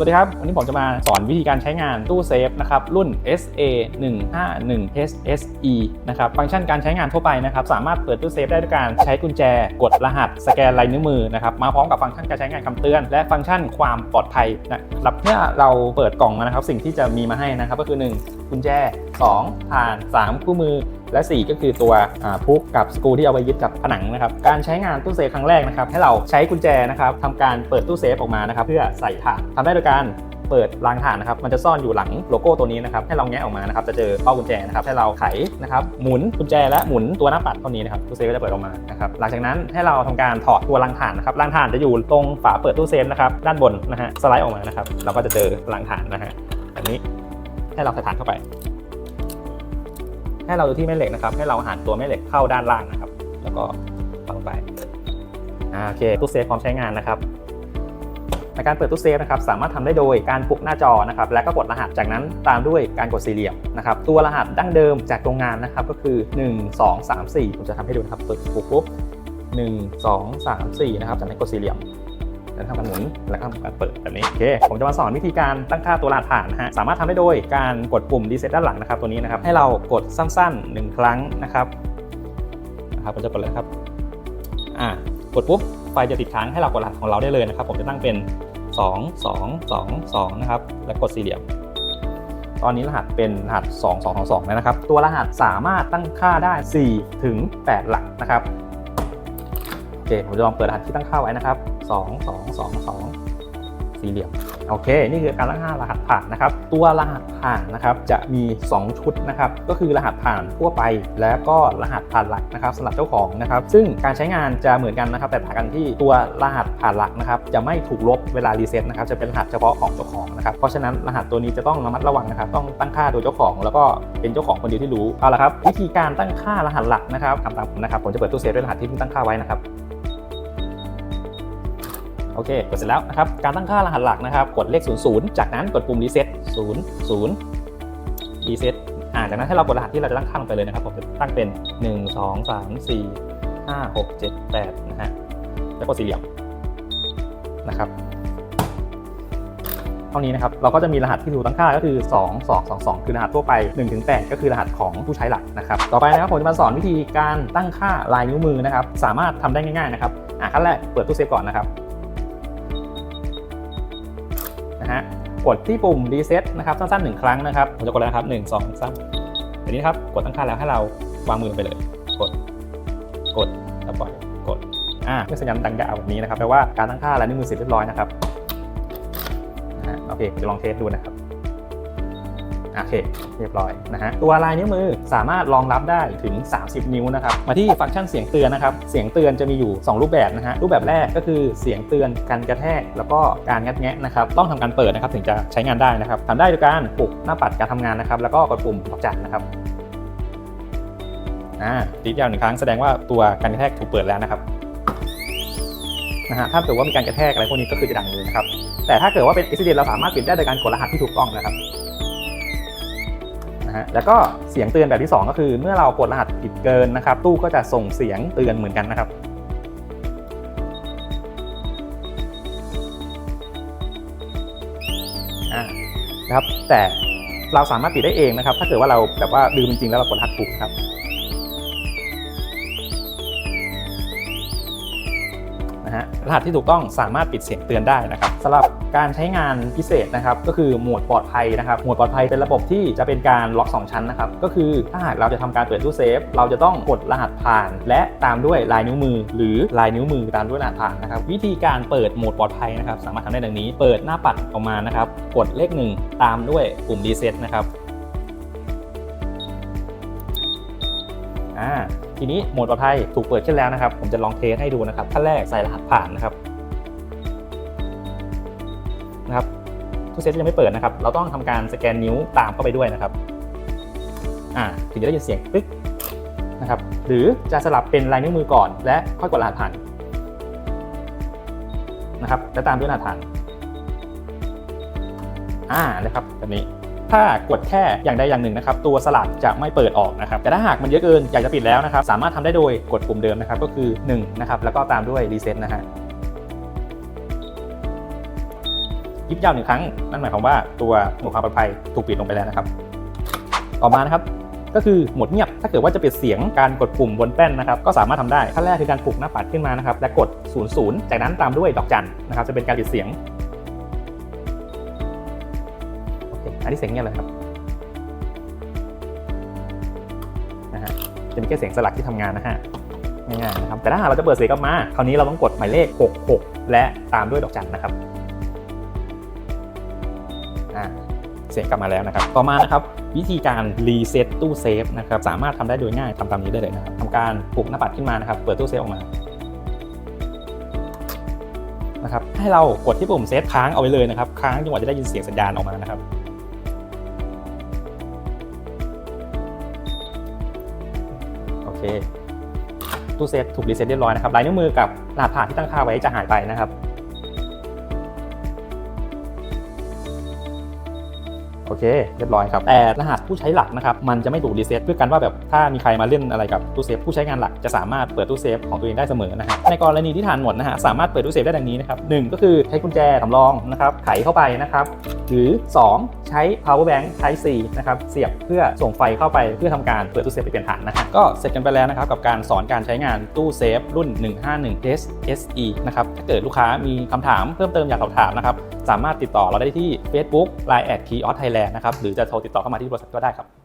สวัสดีครับ วันนี้ผมจะมาสอนวิธีการใช้งานตู้เซฟนะครับรุ่น SA 1 5 1 HSE นะครับฟังก์ชันการใช้งานทั่วไปนะครับสามารถเปิดตู้เซฟได้ด้วยการใช้กุญแจ กดรหัส สแกนลายนิ้วมือนะครับมาพร้อมกับฟังก์ชันการใช้งานคำเตือน และฟังก์ชันความปลอดภัยนะครับเมื่อเราเปิดกล่องมานะครับสิ่งที่จะมีมาให้นะครับก็คือ 1 กุญแจ 2 ผ่าน 3 คู่มือ และ 4 ก็คือตัวพุกกับสกรูที่เอาไว้ยึดกับผนังนะครับ การใช้งานตู้เซฟครั้งแรกนะครับ ให้เราใช้กุญแจนะครับทำการเปิดตู้เซฟออกมานะครับ เพื่อใส่ถ่านทำได้โดยการเปิดรางถ่านนะครับ มันจะซ่อนอยู่หลังโลโก้ตัวนี้นะครับ ให้เราแงะออกมานะครับ จะเจอเป้ากุญแจนะครับ ให้เราไขนะครับ หมุนกุญแจและหมุนตัวหน้าปัดเท่านี้นะครับ ตู้เซฟก็จะเปิดออกมานะครับ หลังจากนั้นให้เราทำการถอดตัวรางถ่านนะครับ รางถ่านจะอยู่ตรงฝาเปิดตู้เซฟนะครับ ด้านบนนะฮะ สไลด์ออกมานะครับ เราก็จะเจอรางถ่านนะฮะแบบนี้ ให้เราสถานเข้าไป ให้เราดูที่แม่เหล็กนะครับ ให้เราหันตัวแม่เหล็กเข้าด้านล่างนะครับ แล้วก็ฝังไปโอเคตู้เซฟพร้อมใช้งานนะครับในการเปิดตู้เซฟนะครับสามารถทำได้โดยการปุกหน้าจอนะครับและก็กดรหัสจากนั้นตามด้วยการกดสี่เหลี่ยมนะครับตัวรหัสดั้งเดิมจากโรงงานนะครับก็คือ 1 2 3 4ผมจะทำให้ดูนะครับเปิดปุกปุ๊บ1 2 3 4นะครับจากนั้นกดสี่เหลี่ยม แล้วทำการหมุนแล้วก็ทำการเปิดแบบนี้โอเคผมจะมาสอนวิธีการตั้งค่าตัวรหัสผ่านนะฮะสามารถทำได้โดยการกดปุ่มรีเซ็ตด้านหลังนะครับตัวนี้นะครับให้เรากดสั้นๆ 1 ครั้งนะครับนะครับผมจะกดเลยครับอ่ากดปุ๊บไฟจะติดค้างให้เรากดรหัสของเราได้เลยนะครับ ผมจะตั้งเป็น 2 2 2 2 นะครับ แล้วกดสี่เหลี่ยม ตอนนี้รหัสเป็นรหัส 2 2 2 2แล้วนะครับ ตัวรหัสสามารถตั้งค่าได้ 4 ถึง 8 หลักนะครับ เคผมจะลองเปิดรหัสที่ตั้งค่าไว้นะครับ 2 2 2 2 สี่เหลี่ยม โอเค นี่คือการตั้งค่ารหัสผ่านนะครับ ตัวรหัสผ่านนะครับจะมี 2 ชุดนะครับ ก็คือรหัสผ่านทั่วไป แล้วก็รหัสผ่านหลักนะครับสำหรับเจ้าของนะครับ ซึ่งการใช้งานจะเหมือนกันนะครับ แต่ต่างกันที่ตัวรหัสผ่านหลักนะครับ จะไม่ถูกลบเวลารีเซ็ตนะครับ จะเป็นรหัสเฉพาะของเจ้าของนะครับ เพราะฉะนั้นรหัสตัวนี้จะต้องระมัดระวังนะครับ ต้องตั้งค่าโดยเจ้าของ แล้วก็เป็นเจ้าของคนเดียวที่รู้ เอาละครับ วิธีการตั้งค่ารหัสหลักนะครับทำตามผมนะครับ ผมจะเปิดตู้เซฟด้วยรหัสที่เพิ่งตั้งค่าไว้นะครับ อเคกดเสร็จแล้วนะครับการตั้งค่ารหัสหลักนะครับ กดเลข 00 จากนั้นกดปุ่ม reset 0 0 reset อ่าจากนั้นให้เรากดรหัสที่เราจะตั้งค่าลงไปเลยนะครับผมจะตั้งเป็น 1 2 3 4 5 6 7 8นะฮะแล้วกดสี่เหลี่ยมนะครับเท่านี้นะครับเราก็จะมีรหัสที่ถูกตั้งค่าก็คือ 2 2 2 2 คือรหัสทั่วไป1ถึง8ก็คือรหัสของผู้ใช้หลักนะครับ ต่อไปนะครับผมจะมาสอนวิธีการตั้งค่าลายนิ้วมือนะครับ สามารถทำได้ง่ายๆนะครับอะขั้นแรกเปิดตู้เซฟก่อนนะครับ นะฮะกดที่ปุ่มรีเซ็ตนะครับสั้นๆหนึ่งครั้งนะครับผมจะกดแล้วนะครับหนึ่งสองสั้นี้นะครับกดตั้งค่าแล้วให้เราวางมือลงไปเลย กด กดแล้วปล่อยกดอ่าเมื่อสัญญาณดังยาวแบบนี้นะครับแปลว่าการตั้งค่าและนิ้วมือเสร็จเรียบร้อยนะครับนะฮะโอเคจะลองเทสดูนะครับ โอเค เรียบร้อยนะฮะตัวลายนิ้วมือสามารถรองรับได้ถึง 30 นิ้วนะครับ มาที่ฟังก์ชันเสียงเตือนนะครับ เสียงเตือนจะมีอยู่ 2 รูปแบบนะฮะ รูปแบบแรกก็คือเสียงเตือนการกระแทก แล้วก็การงัดแงะนะครับ ต้องทำการเปิดนะครับถึงจะใช้งานได้นะครับทำได้โดยการปลุกหน้าปัดการทำงานนะครับ แล้วก็กดปุ่มดอกจันนะครับอ่าตีดยาวหนึ่งครั้งแสดงว่าตัวการกระแทกถูกเปิดแล้วนะครับนะฮะถ้าเกิดว่ามีการกระแทกอะไรพวกนี้ก็คือจะดังเลยนะครับ แต่ถ้าเกิดว่าเป็น accident เราสามารถปิดได้โดยการกดรหัสที่ถูกต้องนะครับ นะฮะแล้วก็เสียงเตือนแบบที่ 2 ก็คือ เมื่อเรากดรหัสผิดเกินนะครับ ตู้ก็จะส่งเสียงเตือนเหมือนกันนะครับนะครับแต่เราสามารถปิดได้เองนะครับ ถ้าเกิดว่าเราแบบว่าลืมจริงๆแล้วเรากดรหัสถูกครับ นะฮะรหัสที่ถูกต้องสามารถปิดเสียงเตือนได้นะครับสำหรับการใช้งานพิเศษนะครับก็คือโหมดปลอดภัยนะครับโหมดปลอดภัยเป็นระบบที่จะเป็นการล็อก 2 ชั้นนะครับก็คือถ้าหากเราจะทำการเปิดตู้เซฟ เราจะต้องกดรหัสผ่าน และตามด้วยลายนิ้วมือ หรือลายนิ้วมือตามด้วยรหัสผ่านนะครับวิธีการเปิดโหมดปลอดภัยนะครับสามารถทำได้ดังนี้ เปิดหน้าปัดออกมานะครับกดเลข 1 ตามด้วยปุ่มรีเซ็ตนะครับอ่า ทีนี้โหมดปลอดภัยถูกเปิดขึ้นแล้วนะครับ ผมจะลองเทสให้ดูนะครับขั้นแรกใส่รหัสผ่านนะครับนะครับตู้เซฟยังไม่เปิดนะครับ เราต้องทำการสแกนนิ้วตามเข้าไปด้วยนะครับอ่าถึงจะได้ยินเสียงปึ๊กนะครับ หรือจะสลับเป็นลายนิ้วมือก่อน และค่อยกดรหัสผ่านนะครับ แล้วตามด้วยรหัสผ่านอ่านะครับแบบนี้ ถ้ากดแค่อย่างใดอย่างหนึ่งนะครับตัวสลักจะไม่เปิดออกนะครับแต่ถ้าหากมันเยอะเกินอยากจะปิดแล้วนะครับสามารถทำได้โดยกดปุ่มเดิมนะครับก็คือ1นะครับแล้วก็ตามด้วยรีเซ็ตนะฮะยิบยาวหนึ่งครั้ง นั่นหมายความว่าตัวหมดความปลอดภัยถูกปิดลงไปแล้วนะครับ ต่อมานะครับก็คือโหมดเงียบ ถ้าเกิดว่าจะปิดเสียงการกดปุ่มบนแป้นนะครับ ก็สามารถทำได้ขั้นแรกคือการปลุกหน้าปัดขึ้นมานะครับ และกด 00 จากนั้นตามด้วยดอกจันนะครับ จะเป็นการปิดเสียง โอเคอันนี้เสียงเงียบเลยครับนะฮะจะมีแค่เสียงสลักที่ทำงานนะฮะง่ายๆนะครับแต่ถ้าหากเราจะเปิดเสียงกลับมาคราวนี้เราต้องกดหมายเลข 66 และตามด้วยดอกจันนะครับเสียงกลับมาแล้วนะครับ ต่อมานะครับวิธีการรีเซ็ตตู้เซฟนะครับสามารถทำได้โดยง่ายทำตามนี้ได้เลยนะครับทำการปลุกหน้าปัดขึ้นมานะครับ เปิดตู้เซฟออกมานะครับให้เรากดที่ปุ่มเซฟค้างเอาไว้เลยนะครับ ค้างจนกว่าจะได้ยินเสียงสัญญาณออกมานะครับ ตู้เซตถูกรีเซ็ตเรียบร้อยนะครับลายนิ้วมือกับรหัสผ่านที่ตั้งค่าไว้จะหายไปนะครับ โอเค เรียบร้อยครับ แต่รหัสผู้ใช้หลักนะครับ มันจะไม่ถูกรีเซ็ตเพื่อกันว่าแบบถ้ามีใครมาเล่นอะไรกับตู้เซฟผู้ใช้งานหลักจะสามารถเปิดตู้เซฟของตัวเองได้เสมอนะฮะในกรณีที่ฐานหมดนะฮะสามารถเปิดตู้เซฟได้ดังนี้นะครับหนึ่งก็คือใช้กุญแจสำรองนะครับไขเข้าไปนะครับหรือ 2 ใช้ power bank type C นะครับเสียบเพื่อส่งไฟเข้าไปเพื่อทำการเปิดตู้เซฟไปเปลี่ยนฐานนะฮะก็เสร็จกันไปแล้วนะครับกับการสอนการใช้งานตู้เซฟรุ่น 151 S SE นะครับถ้าเกิดลูกค้ามีคำถามเพิ่มเติมอยากสอบถามนะครับสามารถติดต่อเราได้ที่ Facebook Line at Key of Thailand นะครับ หรือจะโทรติดต่อเข้ามาที่บริษัทก็ได้ครับ